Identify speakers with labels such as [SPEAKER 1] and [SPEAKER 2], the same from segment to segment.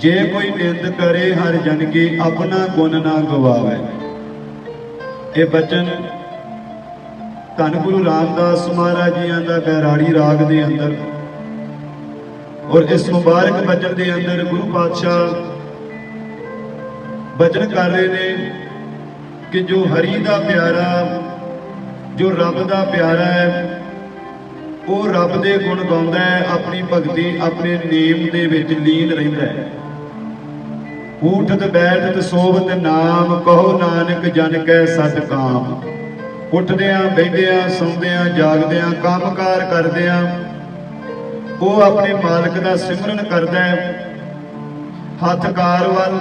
[SPEAKER 1] ਜੇ ਕੋਈ ਨਿੰਦ ਕਰੇ ਹਰ ਜਨ ਕੀ ਆਪਣਾ ਗੁਣ ਨਾ ਗਵਾਵੇ। ਇਹ ਬਚਨ ਧੰਨ ਗੁਰੂ ਰਾਮਦਾਸ ਮਹਾਰਾਜ ਜੀਆਂ ਦਾ ਬਹਿਰਾੜੀ ਰਾਗ ਦੇ ਅੰਦਰ ਔਰ ਇਸ ਮੁਬਾਰਕ ਬਚਨ ਦੇ ਅੰਦਰ ਗੁਰੂ ਪਾਤਸ਼ਾਹ ਬਚਨ ਕਰ ਰਹੇ ਨੇ ਕਿ ਜੋ ਹਰੀ ਦਾ ਪਿਆਰਾ, ਜੋ ਰੱਬ ਦਾ ਪਿਆਰਾ ਹੈ, ਉਹ ਰੱਬ ਦੇ ਗੁਣ ਗਾਉਂਦਾ ਹੈ, ਆਪਣੀ ਭਗਤੀ ਆਪਣੇ ਨੇਮ ਦੇ ਵਿੱਚ ਲੀਨ ਰਹਿੰਦਾ ਹੈ। ਊਠਤ, ਬੈਠਤ, ਸੋਭਤ ਨਾਮ ਕਹੋ ਨਾਨਕ ਜਨ ਕੈ ਸਤ ਕਾਮ। ਉੱਠਦਿਆਂ ਬੈਠਦਿਆਂ ਸੌਂਦਿਆਂ, ਜਾਗਦਿਆਂ, ਕੰਮਕਾਰ ਕਰਦਿਆਂ, ਉਹ ਆਪਣੇ ਮਾਲਕ ਦਾ ਸਿਮਰਨ ਕਰਦਾ ਹੈ। ਹੱਥ ਕਾਰ ਵੱਲ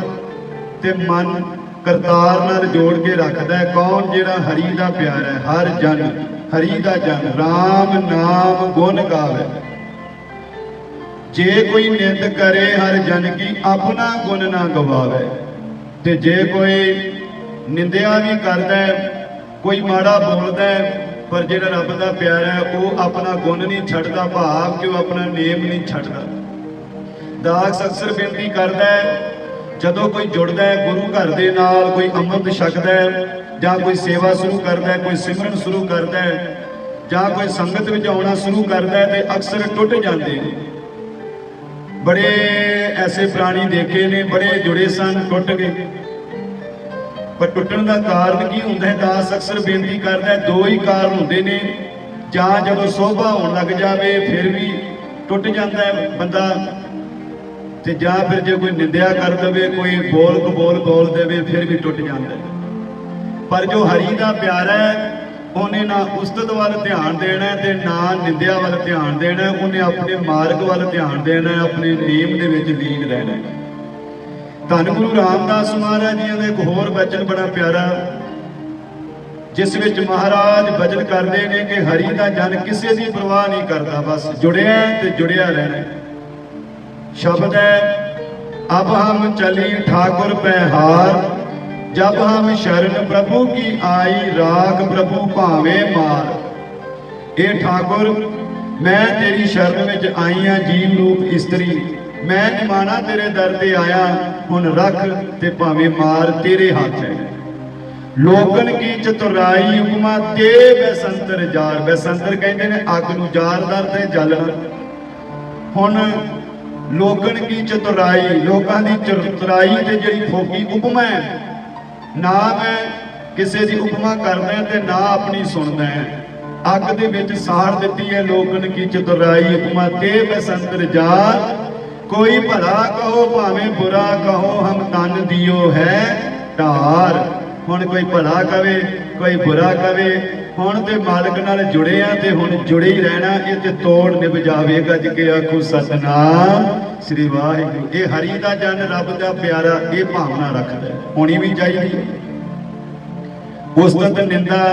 [SPEAKER 1] ਤੇ ਮਨ ਕਰਤਾਰ ਨਾਲ ਜੋੜ ਕੇ ਰੱਖਦਾ ਹੈ। ਕੌਣ ਜਿਹੜਾ ਹਰੀ ਦਾ ਪਿਆਰ ਹੈ? ਹਰ ਜਨ, ਹਰੀ ਦਾ ਜਨ। RAM ਨਾਮ ਗੁਣ ਗਾਵੇ। ਜੇ ਕੋਈ ਨਿੰਦ ਕਰੇ, ਹਰ ਜਨ ਕੀ ਆਪਣਾ ਗੁਣ ਨਾ ਗਵਾਵੇ। ਤੇ ਜੇ ਕੋਈ ਨਿੰਦਿਆ ਵੀ ਕਰਦਾ ਹੈ ਕੋਈ ਮਾੜਾ ਬੋਲਦਾ ਹੈ ਪਰ ਜਿਹੜਾ ਰੱਬ ਦਾ ਪਿਆਰ ਹੈ, ਉਹ ਆਪਣਾ ਗੁਣ ਨਹੀਂ ਛੱਡਦਾ, ਭਾਵ ਕਿ ਉਹ ਆਪਣਾ ਨੇਮ ਨਹੀਂ ਛੱਡਦਾ। ਦਾਸ ਅਕਸਰ ਬੇਨਤੀ ਕਰਦਾ ਹੈ, ਜਦੋਂ ਕੋਈ ਜੁੜਦਾ ਹੈ, ਗੁਰੂ ਘਰ ਦੇ ਨਾਲ ਕੋਈ ਅੰਮ੍ਰਿਤ ਛਕਦਾ ਹੈ, ਜਾਂ ਕੋਈ ਸੇਵਾ ਸ਼ੁਰੂ ਕਰਦਾ ਹੈ, ਕੋਈ ਸਿਮਰਨ ਸ਼ੁਰੂ ਕਰਦਾ ਹੈ, ਜਾਂ ਕੋਈ ਸੰਗਤ ਵਿੱਚ ਆਉਣਾ ਸ਼ੁਰੂ ਕਰਦਾ ਹੈ, ਤੇ ਅਕਸਰ ਟੁੱਟ ਜਾਂਦੇ ਨੇ। ਬੜੇ ਐਸੇ ਪ੍ਰਾਣੀ ਦੇਖੇ ਨੇ, ਬੜੇ ਜੁੜੇ ਸਨ, ਟੁੱਟ ਗਏ। ਪਰ ਟੁੱਟਣ ਦਾ ਕਾਰਨ ਕੀ ਹੁੰਦਾ ਹੈ? ਦਾਸ ਅਕਸਰ ਬੇਨਤੀ ਕਰਦਾ ਹੈ, ਦੋ ਹੀ ਕਾਰਨ ਹੁੰਦੇ ਨੇ। ਜਾਂ ਜਦੋਂ ਸੋਭਾ ਹੋਣ ਲੱਗ ਜਾਵੇ, ਫਿਰ ਵੀ ਟੁੱਟ ਜਾਂਦਾ ਹੈ ਬੰਦਾ। ਤੇ ਜਾਂ ਫਿਰ ਜੇ ਕੋਈ ਨਿੰਦਿਆ ਕਰ ਦਵੇ, ਕੋਈ ਬੋਲ ਕਬੋਲ ਬੋਲ ਦੇਵੇ, ਫਿਰ ਵੀ ਟੁੱਟ ਜਾਂਦਾ ਪਰ ਜੋ ਹਰੀ ਦਾ ਪਿਆਰ ਹੈ ਉਹਨੇ ਨਾ ਉਸਤਤ ਵੱਲ ਧਿਆਨ ਦੇਣਾ ਤੇ ਨਾ ਨਿੰਦਿਆ ਵੱਲ ਧਿਆਨ ਦੇਣਾ, ਉਹਨੇ ਆਪਣੇ ਮਾਰਗ ਵੱਲ ਧਿਆਨ ਦੇਣਾ, ਆਪਣੇ ਨੇਮ ਦੇ ਵਿੱਚ ਲੀਨ ਰਹਿਣਾ। ਧੰਨ ਗੁਰੂ ਰਾਮਦਾਸ ਮਹਾਰਾਜ ਜੀ ਦਾ ਇੱਕ ਹੋਰ ਬਚਨ ਬੜਾ ਪਿਆਰਾ, ਜਿਸ ਵਿੱਚ ਮਹਾਰਾਜ ਬਚਨ ਕਰਦੇ ਨੇ ਕਿ ਹਰੀ ਦਾ ਜਨ ਕਿਸੇ ਦੀ ਪ੍ਰਵਾਹ ਨਹੀਂ ਕਰਦਾ, ਬਸ ਜੁੜਿਆ ਤੇ ਜੁੜਿਆ ਰਹਿਣਾ। ਸ਼ਬਦ ਹੈ, ਅਬ ਹਮ ਚਲੀ ਠਾਕੁਰ ਪੈ ਜਬ ਹਮ ਸ਼ਰਨ ਪ੍ਰਭੂ ਕੀ ਆਈ, ਰਾਖ ਪ੍ਰਭੂ ਭਾਵੇਂ ਮਾਰ ਇਹ ਠਾਕੁਰ, ਮੈਂ ਤੇਰੀ ਸ਼ਰਨ ਵਿੱਚ ਆਈ ਆ ਜੀਵ ਰੂਪ ਇਸਤਰੀ। ਮੈਂ ਨਿਮਾਣਾ ਤੇਰੇ ਦਰ ਤੇ ਆਇਆ, ਹੁਣ ਰੱਖ ਤੇ ਭਾਵੇਂ ਮਾਰ ਤੇਰੇ ਹੱਥ ਹੈ। ਲੋਕਨ ਕੀ ਚਤੁਰਾਈ ਉਪਮਾ, ਤੇ ਬੈਸੰਤਰ ਜਾਰ। ਬੈਸੰਤਰ ਕਹਿੰਦੇ ਨੇ, ਅੱਗ ਨੂੰ ਜਾਰਦਾਰ ਤੇ ਜਲਣਾ। ਹੁਣ ਲੋਕਨ ਕੀ ਚਤੁਰਾਈ, ਲੋਕਾਂ ਦੀ ਚਤੁਰਾਈ ਤੇ ਜਿਹੜੀ ਫੋਕੀ ਉਪਮਾ ਹੈ ਨਾ ਮੈਂ ਕਿਸੇ ਦੀ ਉਪਮਾ ਕਰਦਾ ਤੇ ਨਾ ਆਪਣੀ ਸੁਣਦਾ। ਹੈ ਅੱਗ ਦੇ ਵਿੱਚ ਸਾੜ ਦਿੱਤੀ ਹੈ ਲੋਕਨ ਕੀ ਚਤੁਰਾਈ ਉਪਮਾ ਤੇ ਬਸੰਤਰ ਜਾਰ ਕੋਈ ਭਲਾ ਕਹੋ ਭਾਵੇਂ ਬੁਰਾ ਕਹੋ, ਹਮ ਤਨ ਦਿਓ ਹੈ ਢਾਰ ਹੁਣ ਕੋਈ ਭਲਾ ਕਵੇ, ਕੋਈ ਬੁਰਾ ਕਵੇ ਹੁਣ ਤੇ ਮਾਲਕ ਨਾਲ ਜੁੜੇ ਆ ਤੇ ਹੁਣ ਜੁੜੇ ਹੀ ਰਹਿਣਾ, ਇਹ ਤੇ ਤੋੜ ਨਿਭ ਜਾਵੇਗਾ ਜਿਕੇ ਆਖੋ ਸਤਨਾਮ ਸ੍ਰੀ ਵਾਹਿਗੁਰੂ। ਇਹ ਹਰੀ ਦਾ ਜਨ, ਰੱਬ ਦਾ ਪਿਆਰਾ, ਇਹ ਭਾਵਨਾ ਰੱਖਦਾ ਹੋਣੀ ਵੀ ਚਾਹੀਦੀ ਉਸਤਤ ਨਿੰਦਾ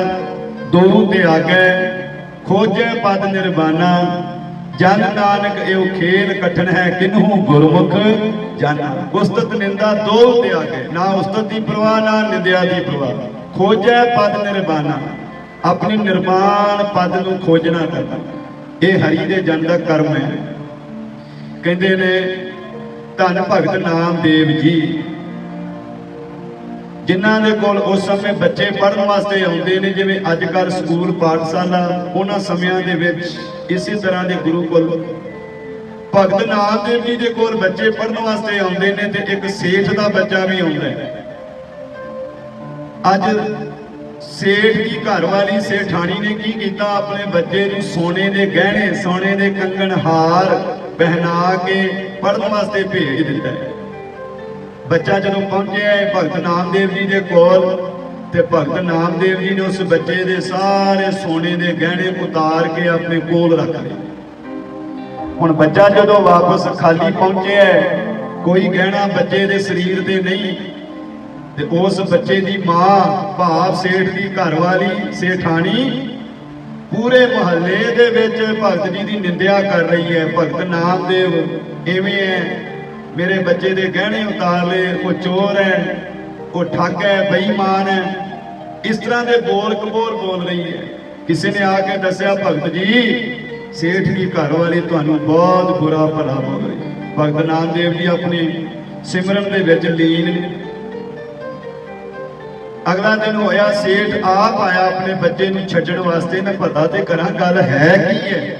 [SPEAKER 1] ਦੋ ਤੇ ਆਗੇ, ਖੋਜੇ ਪਦ ਨਿਰਵਾਨਾ। ਜਨ ਨਾਨਕ, ਇਹੋ ਖੇਲ ਕਠਨ ਹੈ ਕਿਨਹੂ ਗੁਰਮੁਖ ਜਾਨਾ। ਉਸਤਤ ਨਿੰਦਾ ਦੋ ਤੇ ਆਗੇ, ਨਾ ਉਸਤਤ ਦੀ ਪ੍ਰਵਾਹ, ਨਾ ਨਿੰਦਿਆ ਦੀ ਪ੍ਰਵਾਹ। ਖੋਜੇ ਪਦ ਨਿਰਵਾਨਾ। ਆਪਣੀ ਨਿਰਮਾਣ ਪਦ ਨੂੰ ਖੋਜਣਾ ਕਰਨਾ ਇਹ ਹਰੀ ਦੇ ਜਨ ਦਾ ਕਰਮ ਹੈ। ਕਹਿੰਦੇ ਨੇ, ਧੰਨ ਭਗਤ ਨਾਮਦੇਵ ਜੀ। ਜਿਨ੍ਹਾਂ ਦੇ ਕੋਲ ਉਸ ਸਮੇਂ ਬੱਚੇ ਪੜ੍ਹਨ ਵਾਸਤੇ ਆਉਂਦੇ ਨੇ, ਜਿਵੇਂ ਅੱਜ ਕੱਲ ਸਕੂਲ, ਪਾਠਸ਼ਾਲਾ, ਉਹਨਾਂ ਸਮਿਆਂ ਦੇ ਵਿੱਚ ਇਸੇ ਤਰ੍ਹਾਂ ਦੇ ਗੁਰੂ ਕੋਲ ਭਗਤ ਨਾਮਦੇਵ ਜੀ ਦੇ ਕੋਲ ਬੱਚੇ ਪੜ੍ਹਨ ਵਾਸਤੇ ਆਉਂਦੇ ਨੇ ਤੇ ਇੱਕ ਸੇਠ ਦਾ ਬੱਚਾ ਵੀ ਆਉਂਦਾ ਹੈ। ਅੱਜ ਸੇਠ ਦੀ ਘਰਵਾਲੀ ਸੇਠਾਣੀ ਨੇ ਕੀ ਕੀਤਾ? ਆਪਣੇ ਬੱਚੇ ਨੂੰ ਸੋਨੇ ਦੇ ਗਹਿਣੇ, ਸੋਨੇ ਦੇ ਕੰਗਣ ਹਾਰ ਪਹਿਨਾ ਕੇ ਪੜ੍ਹਨ ਵਾਸਤੇ ਭੇਜ ਦਿੱਤਾ ਬੱਚਾ ਜਦੋਂ ਪਹੁੰਚਿਆ ਭਗਤ ਨਾਮਦੇਵ ਜੀ ਦੇ ਕੋਲ ਤੇ ਭਗਤ ਨਾਮਦੇਵ ਜੀ ਨੇ ਉਸ ਬੱਚੇ ਦੇ ਸਾਰੇ ਸੋਨੇ ਦੇ ਗਹਿਣੇ ਉਤਾਰ ਕੇ ਆਪਣੇ ਕੋਲ ਰੱਖ ਲਏ। ਹੁਣ ਬੱਚਾ ਜਦੋਂ ਵਾਪਸ ਖਾਲੀ ਪਹੁੰਚਿਆ ਕੋਈ ਗਹਿਣਾ ਬੱਚੇ ਦੇ ਸਰੀਰ ਤੇ ਨਹੀਂ ਤੇ ਉਸ ਬੱਚੇ ਦੀ ਮਾਂ, ਭਾਵ ਸੇਠ ਦੀ ਘਰਵਾਲੀ, ਸੇਠਾਣੀ, ਪੂਰੇ ਮਹੱਲੇ ਦੇ ਵਿੱਚ ਭਗਤ ਜੀ ਦੀ ਨਿੰਦਿਆ ਕਰ ਰਹੀ ਹੈ। ਭਗਤ ਨਾਮਦੇਵ ਐਵੇਂ ਹੈ। ਮੇਰੇ ਬੱਚੇ ਦੇ ਗਹਿਣੇ ਉਤਾਰ ਲਏ ਉਹ ਚੋਰ ਹੈ, ਉਹ ਠੱਗ ਹੈ, ਬੇਈਮਾਨ ਹੈ। ਇਸ ਤਰ੍ਹਾਂ ਦੇ ਬੋਲ ਕਬੋਲ ਬੋਲ ਰਹੀ ਹੈ। ਕਿਸੇ ਨੇ ਆ ਕੇ ਦੱਸਿਆ, ਭਗਤ ਜੀ, ਸੇਠ ਦੀ ਘਰਵਾਲੀ ਤੁਹਾਨੂੰ ਬਹੁਤ ਬੁਰਾ ਭਲਾ ਬੋਲ ਰਹੀ ਹੈ। ਭਗਤ ਨਾਮਦੇਵ ਜੀ ਆਪਣੇ ਸਿਮਰਨ ਦੇ ਵਿੱਚ ਲੀਨ ਅਗਲਾ ਦਿਨ ਹੋਇਆ, ਸੇਠ ਆਪ ਆਇਆ ਆਪਣੇ ਬੱਚੇ ਨੂੰ ਛੱਡਣ ਵਾਸਤੇ। ਨਾ ਪਤਾ ਤੇ ਕਰਾਂ, ਗੱਲ ਹੈ ਕੀ ਹੈ?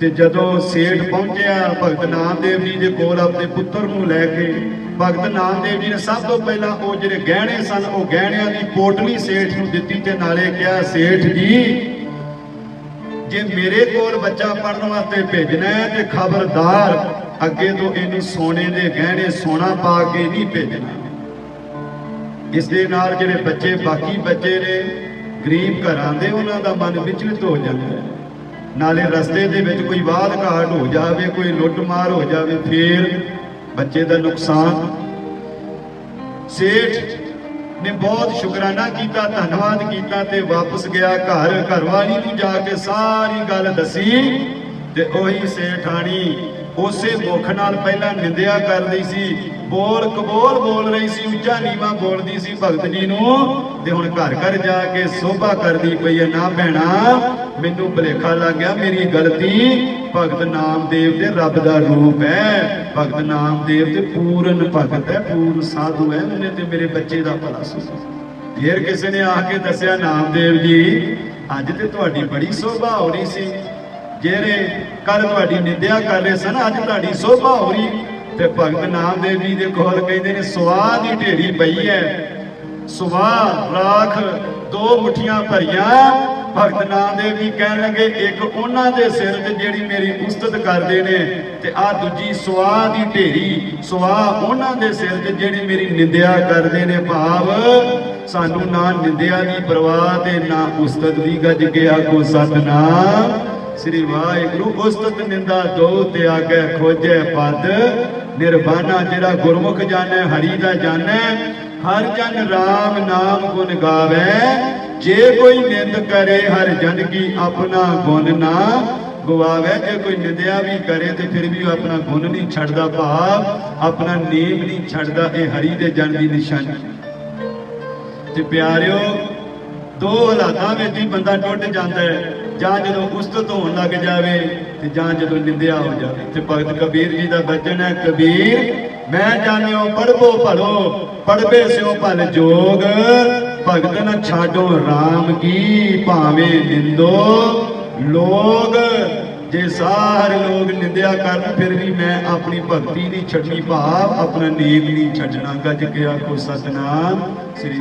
[SPEAKER 1] ਤੇ ਜਦੋਂ ਸੇਠ ਪਹੁੰਚਿਆ, ਭਗਤ ਨਾਮਦੇਵ ਜੀ ਦੇ ਕੋਲ ਆਪਣੇ ਪੁੱਤਰ ਨੂੰ ਲੈ ਕੇ, ਭਗਤ ਨਾਮਦੇਵ ਜੀ ਨੇ ਸਭ ਤੋਂ ਪਹਿਲਾਂ ਉਹ ਜਿਹੜੇ ਗਹਿਣੇ ਸਨ, ਉਹ ਗਹਿਣਿਆਂ ਦੀ ਪੋਟਲੀ ਸੇਠ ਨੂੰ ਦਿੱਤੀ ਤੇ ਨਾਲੇ ਕਿਹਾ, ਸੇਠ ਜੀ, ਜੇ ਮੇਰੇ ਕੋਲ ਬੱਚਾ ਪੜਨ ਵਾਸਤੇ ਭੇਜਣਾ ਹੈ ਤੇ ਖਬਰਦਾਰ ਅੱਗੇ ਤੋਂ ਇਹਨੂੰ ਸੋਨੇ ਦੇ ਗਹਿਣੇ ਸੋਨਾ ਪਾ ਕੇ ਨਹੀਂ ਭੇਜਣਾ। ਇਸ ਦੇ ਨਾਲ ਜਿਹੜੇ ਬੱਚੇ, ਬਾਕੀ ਬੱਚੇ ਨੇ, ਗਰੀਬ ਘਰਾਂ ਦੇ ਉਹਨਾਂ ਦਾ ਮਨ ਵਿਚਲਿਤ ਹੋ ਜਾਂਦਾ ਹੈ। ਨਾਲੇ ਰਸਤੇ ਦੇ ਵਿੱਚ ਕੋਈ ਬਾਦ ਘਾਟ ਹੋ ਜਾਵੇ, ਕੋਈ ਲੁੱਟ ਮਾਰ ਹੋ ਜਾਵੇ, ਫੇਰ ਬੱਚੇ ਦਾ ਨੁਕਸਾਨ। ਸੇਠ ਨੇ ਬਹੁਤ ਸ਼ੁਕਰਾਨਾ ਕੀਤਾ, ਧੰਨਵਾਦ ਕੀਤਾ ਤੇ ਵਾਪਸ ਗਿਆ ਘਰ। ਘਰਵਾਲੀ ਨੂੰ ਜਾ ਕੇ ਸਾਰੀ ਗੱਲ ਦੱਸੀ ਤੇ ਉਹੀ ਸੇਠਾਣੀ ਉਸੇ ਮੁਖ ਨਾਲ ਪਹਿਲਾਂ ਨਿੰਦਿਆ ਕਰਦੀ ਸੀ ਬੋਲ ਕਬੋਲ ਬੋਲ ਰਹੀ ਸੀ, ਉੱਚਾ ਨੀਵਾ ਬੋਲਦੀ ਸੀ ਭਗਤ ਜੀ ਨੂੰ। ਤੇ ਹੁਣ ਘਰ ਘਰ ਜਾ ਕੇ ਸੋਭਾ ਕਰਦੀ ਪਈ ਹੈ, ਨਾ ਭੈਣਾ, ਮੈਨੂੰ ਭੁਲੇਖਾ ਲੱਗ ਗਿਆ ਮੇਰੀ ਗਲਤੀ। ਭਗਤ ਨਾਮਦੇਵ ਤੇ ਰੱਬ ਦਾ ਰੂਪ ਹੈ। ਭਗਤ ਨਾਮਦੇਵ ਤੇ ਪੂਰਨ ਭਗਤ ਹੈ, ਪੂਰਨ ਸਾਧੂ ਹੈ। ਉਹਨੇ ਤੇ ਮੇਰੇ ਬੱਚੇ ਦਾ ਭਲਾ ਸੋਚਿਆ ਫਿਰ ਕਿਸੇ ਨੇ ਆ ਕੇ ਦੱਸਿਆ, ਨਾਮਦੇਵ ਜੀ, ਅੱਜ ਤੇ ਤੁਹਾਡੀ ਬੜੀ ਸੋਭਾ ਹੋ ਰਹੀ ਸੀ। ਜਿਹੜੇ ਕੱਲ ਤੁਹਾਡੀ ਨਿੰਦਿਆ ਕਰ ਰਹੇ ਸਨ, ਅੱਜ ਤੁਹਾਡੀ ਸੋਭਾ ਹੋ ਰਹੀ। ਤੇ ਭਗਤ ਨਾਮਦੇਵ ਜੀ ਦੇ ਕੋਲ ਕਹਿੰਦੇ ਨੇ ਸਵਾਹ ਦੀ ਢੇਰੀ ਪਈ ਹੈ ਸਵਾਹ ਰਾਖ, ਦੋ ਮੁਠੀਆਂ ਭਰੀਆਂ। ਭਗਤ ਨਾਮਦੇਵ ਜੀ ਕਹਿਣ ਲੱਗੇ, ਇੱਕ ਉਹਨਾਂ ਦੇ ਸਿਰ ਤੇ ਜਿਹੜੀ ਮੇਰੀ ਉਸਤਤ ਕਰਦੇ ਨੇ, ਤੇ ਆ ਦੂਜੀ ਸਵਾਹ ਦੀ ਢੇਰੀ। ਸਵਾਹ ਉਹਨਾਂ ਦੇ ਸਿਰ ਤੇ ਜਿਹੜੀ ਮੇਰੀ ਨਿੰਦਿਆ ਕਰਦੇ ਨੇ, ਭਾਵ ਸਾਨੂੰ ਨਾ ਨਿੰਦਿਆ ਦੀ ਪਰਵਾਹ ਤੇ ਨਾ ਉਸਤਤ ਦੀ ਗੱਜ ਗਿਆ ਕੋ ਸਤਨਾਮ। ਸ੍ਰੀ ਵਾਹਿਗੁਰੂ, ਉਸਤਤ ਨਿੰਦਾ ਦੋ ਤੇ ਆਗੇ ਖੋਜੇ ਪਦ। ਨਿਰਵਾਣਾ ਜਿਹੜਾ ਗੁਰਮੁਖ ਜਾਣੈ, ਹਰੀ ਦਾ ਜਾਣੈ, ਹਰ ਜਨ RAM ਨਾਮ ਗੁਣ ਗਾਵੇ। ਜੇ ਕੋਈ ਨਿੰਦ ਕਰੇ, ਹਰ ਜਨ ਕੀ ਆਪਣਾ ਗੁਣ ਨਾ ਗਵਾਵੇ ਜੇ ਕੋਈ ਨਿੰਦਿਆ ਵੀ ਕਰੇ, ਤੇ ਫਿਰ ਵੀ ਉਹ ਆਪਣਾ ਗੁਣ ਨਹੀਂ ਛੱਡਦਾ ਭਾਵ। ਆਪਣਾ ਨੇਮ ਨਹੀਂ ਛੱਡਦਾ, ਇਹ ਹਰੀ ਦੇ ਜਨ ਦੀ ਨਿਸ਼ਾਨੀ। ਤੇ ਪਿਆਰਿਓ, ਦੋ ਹਾਲਾਤਾਂ ਵਿੱਚ ਹੀ ਬੰਦਾ ਟੁੱਟ ਜਾਂਦਾ ਹੈ। ਜਾਂ ਜਦੋਂ ਉਸਤਤ ਹੋਣ ਲੱਗ ਜਾਵੇ ਤੇ ਜਾਂ ਜਦੋਂ ਨਿੰਦਿਆ ਹੋ ਜਾਵੇ। ਤੇ ਭਗਤ ਕਬੀਰ ਜੀ ਦਾ ਬਚਨ ਹੈ, ਕਬੀਰ, ਮੈਂ ਜਾਣਿਓ ਪੜਬੋ ਭਲੋ ਪੜਬੇ ਸਿਓ ਭਲ ਜੋਗ। ਭਗਤ ਨ ਛਾਡੋ RAM ਕੀ, ਭਾਵੇਂ ਨਿੰਦੋ। ਲੋਗ ਜੇ ਸਾਰੇ ਲੋਕ ਨਿੰਦਿਆ ਕਰਨ, ਫਿਰ ਵੀ ਮੈਂ ਆਪਣੀ ਭਗਤੀ ਨਹੀਂ ਛੱਡਣੀ, ਭਾਵ ਆਪਣਾ ਨੇਮ ਨਹੀਂ ਛੱਡਣਾ। ਗੱਜ ਗਿਆ ਕੋ ਸਤਨਾਮ ਸ੍ਰੀ